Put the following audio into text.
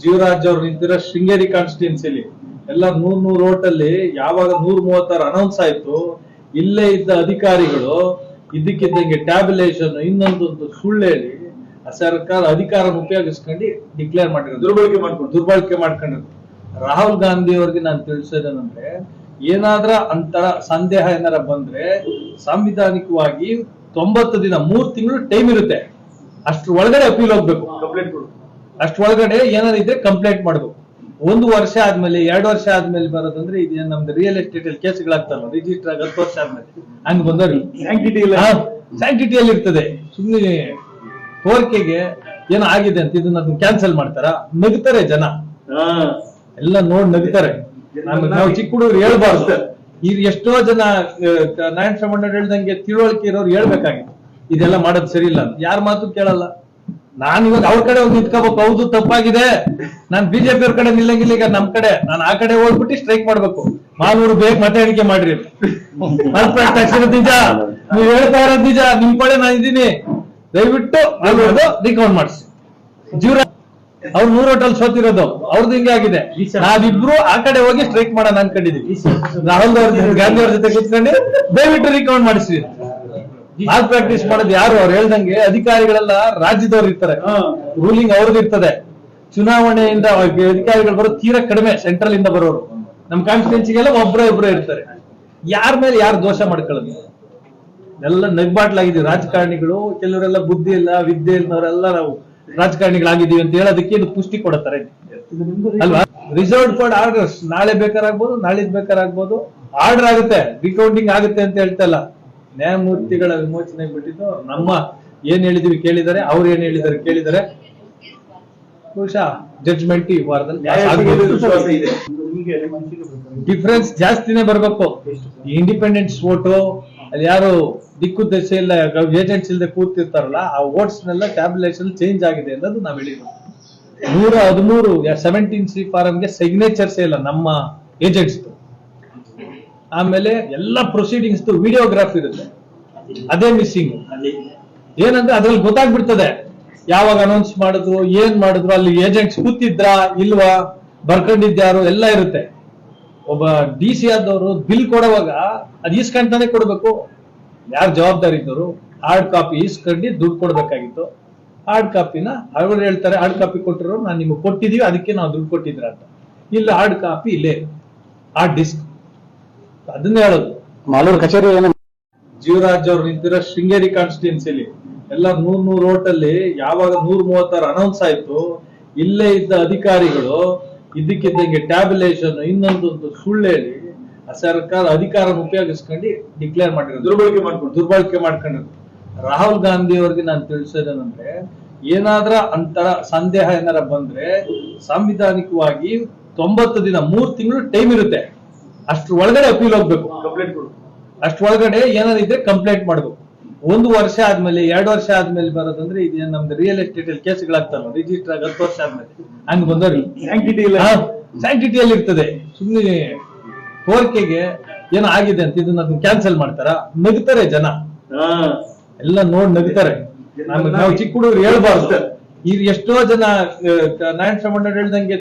ಜೀವರಾಜ್ ಅವ್ರು ನಿಂತಿರೋ ಶೃಂಗೇರಿ ಕಾನ್ಸ್ಟಿಟ್ಯೂನ್ಸಿಲಿ ಎಲ್ಲ ನೂರ್ ನೂರ್ ಓಟಲ್ಲಿ ಯಾವಾಗ ನೂರ್ ಮೂವತ್ತಾರು ಅನೌನ್ಸ್ ಆಯ್ತು ಇಲ್ಲೇ ಇದ್ದ ಅಧಿಕಾರಿಗಳು ಇದಕ್ಕಿದ್ದಂಗೆ ಟ್ಯಾಬ್ಲೇಷನ್ ಇನ್ನೊಂದೊಂದು ಸುಳ್ಳು ಹೇಳಿ ಆ ಸರ್ಕಾರ ಅಧಿಕಾರ ಉಪಯೋಗಿಸ್ಕೊಂಡು ಡಿಕ್ಲೇರ್ ಮಾಡಿರೋದು. ದುರ್ಬಳಕೆ ಮಾಡ್ಕೊಂಡು ದುರ್ಬಳಕೆ ಮಾಡ್ಕೊಂಡಿರೋದು. ರಾಹುಲ್ ಗಾಂಧಿ ಅವ್ರಿಗೆ ನಾನು ತಿಳಿಸೋದೇನಂದ್ರೆ ಏನಾದ್ರ ಅಂತರ ಸಂದೇಹ ಏನಾರ ಬಂದ್ರೆ ಸಾಂವಿಧಾನಿಕವಾಗಿ ತೊಂಬತ್ತು ದಿನ ಮೂರ್ ತಿಂಗಳು ಟೈಮ್ ಇರುತ್ತೆ. ಅಷ್ಟ್ರ ಒಳಗಡೆ ಅಪೀಲ್ ಹೋಗ್ಬೇಕು. ಕಂಪ್ಲೇಂಟ್ ಕೊಡು. ಅಷ್ಟ್ರ ಒಳಗಡೆ ಏನಾದ್ರು ಇದ್ರೆ ಕಂಪ್ಲೇಂಟ್ ಮಾಡ್ಬೇಕು. ಒಂದು ವರ್ಷ ಆದ್ಮೇಲೆ ಎರಡು ವರ್ಷ ಆದ್ಮೇಲೆ ಬರೋದಂದ್ರೆ ಇದು ನಮ್ದು ರಿಯಲ್ ಎಸ್ಟೇಟ್ ಅಲ್ಲಿ ಕೇಸ್ಗಳಾಗ್ತಲ್ಲ ರಿಜಿಸ್ಟರ್ ಆಗಿ ಹತ್ತು ವರ್ಷ ಆದ್ಮೇಲೆ. ಹಂಗ್ ಬಂದವ್ರಿ. ಸ್ಯಾಂಕ್ಟಿಟಿಯಲ್ಲಿ ಇರ್ತದೆ. ಸುಮ್ಮನೆ ಕೋರಿಕೆಗೆ ಏನೋ ಆಗಿದೆ ಅಂತ ಇದನ್ನ ಅದನ್ನ ಕ್ಯಾನ್ಸಲ್ ಮಾಡ್ತಾರ? ನಗ್ತಾರೆ ಜನ. ಎಲ್ಲ ನೋಡ್ ನಗ್ತಾರೆ. ನಾವು ಚಿಕ್ಕ ಹುಡುಗರು ಹೇಳ್ಬಾರ್ದು. ಈಗ ಎಷ್ಟೋ ಜನ ನಾರಾಯಣ ಶ್ರಮಣ್ಣ ಹೇಳ್ದಂಗೆ ತಿಳುವಳಿಕೆ ಇರೋರು ಹೇಳ್ಬೇಕಾಗಿತ್ತು. ಇದೆಲ್ಲ ಮಾಡೋದು ಸರಿ ಇಲ್ಲ ಯಾರ ಮಾತು ಕೇಳಲ್ಲ. ನಾನು ಇವಾಗ ಅವ್ರ ಕಡೆ ಹೋಗಿ ನಿಂತ್ಕೋಬೇಕು ಹೌದು ತಪ್ಪಾಗಿದೆ. ನಾನ್ ಬಿಜೆಪಿ ಅವ್ರ ಕಡೆ ನಿಲ್ಲಂಗಿಲ್ಲ ಈಗ ನಮ್ ಕಡೆ. ನಾನು ಆ ಕಡೆ ಹೋಗ್ಬಿಟ್ಟು ಸ್ಟ್ರೈಕ್ ಮಾಡ್ಬೇಕು. ಮಾಲೂರು ಬೇಗ ಮತ ಎಣಿಕೆ ಮಾಡ್ರಿ. ನಿಜ. ನೀವ್ ಹೇಳ್ತಾ ಇರೋದ್ ನಿಜ. ನಿಮ್ ಕಡೆ ನಾನು ಇದ್ದೀನಿ. ದಯವಿಟ್ಟು ಮಾಲೂರ್ದು ರಿಕೌಂಟ್ ಮಾಡಿಸಿ. ಜೀವನ ಅವ್ರು ನೂರ ಹೋಟೆಲ್ ಸೋತಿರೋದು. ಅವ್ರದ್ದು ಹಿಂಗೆ ಆಗಿದೆ. ನಾವಿಬ್ರು ಆ ಕಡೆ ಹೋಗಿ ಸ್ಟ್ರೈಕ್ ಮಾಡೋಣ ಅನ್ಕೊಂಡಿದೀವಿ. ರಾಹುಲ್ ಗಾಂಧಿ ಅವ್ರ ಜೊತೆ ಕೂತ್ಕೊಂಡು ದಯವಿಟ್ಟು ರಿಕೌಂಟ್ ಮಾಡಿಸ್ರಿ. ಮಾಲ್ ಪ್ರಾಕ್ಟೀಸ್ ಮಾಡೋದು ಯಾರು? ಅವ್ರು ಹೇಳ್ದಂಗೆ ಅಧಿಕಾರಿಗಳೆಲ್ಲ ರಾಜ್ಯದವ್ರು ಇರ್ತಾರೆ. ರೂಲಿಂಗ್ ಅವ್ರದ್ದು ಇರ್ತದೆ. ಚುನಾವಣೆಯಿಂದ ಅಧಿಕಾರಿಗಳು ಬರೋದು ತೀರಾ ಕಡಿಮೆ ಸೆಂಟ್ರಲ್ ಇಂದ ಬರೋರು. ನಮ್ ಕಾನ್ಸ್ಟಿಟ್ಯೂನ್ಸಿಗೆಲ್ಲ ಒಬ್ರ ಒಬ್ರೇ ಇರ್ತಾರೆ. ಯಾರ ಮೇಲೆ ಯಾರು ದೋಷ ಮಾಡ್ಕೊಳ್ಳೋದು? ಎಲ್ಲ ನಗ್ಬಾಟ್ಲಾಗಿದೀವಿ ರಾಜಕಾರಣಿಗಳು ಕೆಲವರೆಲ್ಲ ಬುದ್ಧಿ ಇಲ್ಲ ವಿದ್ಯೆ ಇಲ್ಲವರೆಲ್ಲ ನಾವು ರಾಜಕಾರಣಿಗಳಾಗಿದ್ದೀವಿ ಅಂತ ಹೇಳೋದಕ್ಕೆ ಇದು ಪುಷ್ಟಿ ಕೊಡುತ್ತಾರೆ. ಅಲ್ವಾ? ರಿಸರ್ವ್ ಫಾರ್ ಆರ್ಡರ್ಸ್ ನಾಳೆ ಬೇಕಾರಾಗ್ಬೋದು ನಾಳಿದ್ ಬೇಕಾರಾಗ್ಬೋದು. ಆರ್ಡರ್ ಆಗುತ್ತೆ. ರಿಕೌಂಟಿಂಗ್ ಆಗುತ್ತೆ ಅಂತ ಹೇಳ್ತಾ ಇಲ್ಲ. ನ್ಯಾಯಮೂರ್ತಿಗಳ ವಿಮೋಚನೆ ಬಿಟ್ಟಿದ್ದು ನಮ್ಮ ಏನ್ ಹೇಳಿದೀವಿ ಕೇಳಿದರೆ ಅವ್ರು ಏನ್ ಹೇಳಿದಾರೆ ಕೇಳಿದರೆ ಬಹುಶಃ ಜಡ್ಜ್ಮೆಂಟ್ ಈ ವಾರದಲ್ಲಿ ಡಿಫ್ರೆನ್ಸ್ ಜಾಸ್ತಿನೇ ಬರ್ಬೇಕು. ಇಂಡಿಪೆಂಡೆನ್ಸ್ ವೋಟು ಅಲ್ಲಿ ಯಾರು ದಿಕ್ಕು ದಶೆ ಇಲ್ಲ ಏಜೆಂಟ್ಸ್ ಇಲ್ಲದೆ ಕೂತಿರ್ತಾರಲ್ಲ ಆ ವೋಟ್ಸ್ ನೆಲ್ಲ ಟ್ಯಾಬ್ಯುಲೇಷನ್ ಚೇಂಜ್ ಆಗಿದೆ ಅನ್ನೋದು ನಾವ್ ಹೇಳಿದ್ವಿ ನೂರ ಹದಿಮೂರು ಸೆವೆಂಟೀನ್ ಸಿ ಫಾರಂಗೆ ಸಿಗ್ನೇಚರ್ಸ್ ಇಲ್ಲ ನಮ್ಮ ಏಜೆಂಟ್ಸ್ ಆಮೇಲೆ ಎಲ್ಲ ಪ್ರೊಸೀಡಿಂಗ್ಸ್ ವಿಡಿಯೋಗ್ರಾಫ್ ಇರುತ್ತೆ. ಅದೇ ಮಿಸ್ಸಿಂಗ್ ಏನಂದ್ರೆ ಅದ್ರಲ್ಲಿ ಗೊತ್ತಾಗ್ಬಿಡ್ತದೆ. ಯಾವಾಗ ಅನೌನ್ಸ್ ಮಾಡಿದ್ರು, ಏನ್ ಮಾಡಿದ್ರು, ಅಲ್ಲಿ ಏಜೆಂಟ್ಸ್ ಕೂತಿದ್ರಾ, ಇಲ್ವಾ, ಬರ್ಕೊಂಡಿದ್ಯಾರು, ಎಲ್ಲ ಇರುತ್ತೆ. ಒಬ್ಬ ಡಿ ಸಿ ಆದವರು ಬಿಲ್ ಕೊಡುವಾಗ ಅದು ಈಸ್ಕೊಂತಾನೆ ಕೊಡ್ಬೇಕು. ಯಾರು ಜವಾಬ್ದಾರಿ ಇದ್ದವರು ಹಾರ್ಡ್ ಕಾಪಿ ಈಸ್ಕೊಂಡು ದುಡ್ಡು ಕೊಡ್ಬೇಕಾಗಿತ್ತು. ಹಾರ್ಡ್ ಕಾಪಿನ ಅವರು ಹೇಳ್ತಾರೆ ಹಾರ್ಡ್ ಕಾಪಿ ಕೊಟ್ಟಿರೋ ನಾನು ನಿಮ್ಗೆ ಕೊಟ್ಟಿದೀವಿ, ಅದಕ್ಕೆ ನಾವು ದುಡ್ಡು ಕೊಟ್ಟಿದ್ರ ಅಂತ. ಇಲ್ಲ ಹಾರ್ಡ್ ಕಾಪಿ ಇಲ್ಲೇ ಹಾರ್ಡ್ ಡಿಸ್ಕ್ ಅದನ್ನ ಹೇಳೋದು. ಮಾಲೂರು ಕಚೇರಿ ಏನು ಜೀವರಾಜ್ ಅವ್ರು ನಿಂತಿರೋ ಶೃಂಗೇರಿ ಕಾನ್ಸ್ಟಿಟ್ಯೂನ್ಸಿಲಿ ಎಲ್ಲ ನೂರ್ ನೂರ್ ಓಟಲ್ಲಿ ಯಾವಾಗ ನೂರ್ ಮೂವತ್ತಾರು ಅನೌನ್ಸ್ ಆಯ್ತು ಇಲ್ಲೇ ಇದ್ದ ಅಧಿಕಾರಿಗಳು ಇದಕ್ಕಿದ್ದಂಗೆ ಟ್ಯಾಬ್ಲೇಷನ್ ಇನ್ನೊಂದೊಂದು ಸುಳ್ಳು ಹೇಳಿ ಆ ಸರ್ಕಾರ ಅಧಿಕಾರ ಉಪಯೋಗಿಸ್ಕೊಂಡು ಡಿಕ್ಲೇರ್ ಮಾಡಿರೋದು. ದುರ್ಬಳಕೆ ಮಾಡ್ಕೊಂಡು ದುರ್ಬಳಕೆ ಮಾಡ್ಕೊಂಡಿರೋದು. ರಾಹುಲ್ ಗಾಂಧಿ ಅವ್ರಿಗೆ ನಾನು ತಿಳಿಸೋದೇನಂದ್ರೆ ಏನಾದ್ರ ಅಂತರ ಸಂದೇಹ ಏನಾರ ಬಂದ್ರೆ ಸಾಂವಿಧಾನಿಕವಾಗಿ ತೊಂಬತ್ತು ದಿನ ಮೂರ್ ತಿಂಗಳು ಟೈಮ್ ಇರುತ್ತೆ. ಅಷ್ಟ್ರ ಒಳಗಡೆ ಅಪೀಲ್ ಹೋಗ್ಬೇಕು. ಅಷ್ಟ್ರ ಒಳಗಡೆ ಏನಾದ್ರು ಇದ್ರೆ ಕಂಪ್ಲೇಂಟ್ ಮಾಡ್ಬೇಕು. ಒಂದು ವರ್ಷ ಆದ್ಮೇಲೆ ಎರಡು ವರ್ಷ ಆದ್ಮೇಲೆ ಬರೋದಂದ್ರೆ ಇದು ನಮ್ದು ರಿಯಲ್ ಎಸ್ಟೇಟ್ ಅಲ್ಲಿ ಕೇಸ್ಗಳಾಗ್ತಲ್ಲ ರಿಜಿಸ್ಟರ್ ಆಗಿ ಹತ್ತು ವರ್ಷ ಆದ್ಮೇಲೆ. ಹಂಗ್ ಬಂದವ್ರಿ. ಸ್ಯಾಂಕ್ಟಿಟಿ ಇಲ್ಲ. ಸ್ಯಾಂಕ್ಟಿಟಿಯಲ್ಲಿ ಇರ್ತದೆ. ಸುಮ್ಮನೆ ಕೋರಿಕೆಗೆ ಏನೋ ಆಗಿದೆ ಅಂತ ಇದನ್ನ ಅದನ್ನ ಕ್ಯಾನ್ಸಲ್ ಮಾಡ್ತಾರ? ನಗ್ತಾರೆ ಜನ. ಎಲ್ಲ ನೋಡ್ ನಗ್ತಾರೆ. ನಾವು ಚಿಕ್ಕ ಹುಡುಗರು ಹೇಳ್ಬಾರ್ದು. ಈಗ ಎಷ್ಟೋ ಜನ ನಾರಾಯಣ ಶ್ರಮಣ್ಣ ಹೇಳ್ದಂಗೆ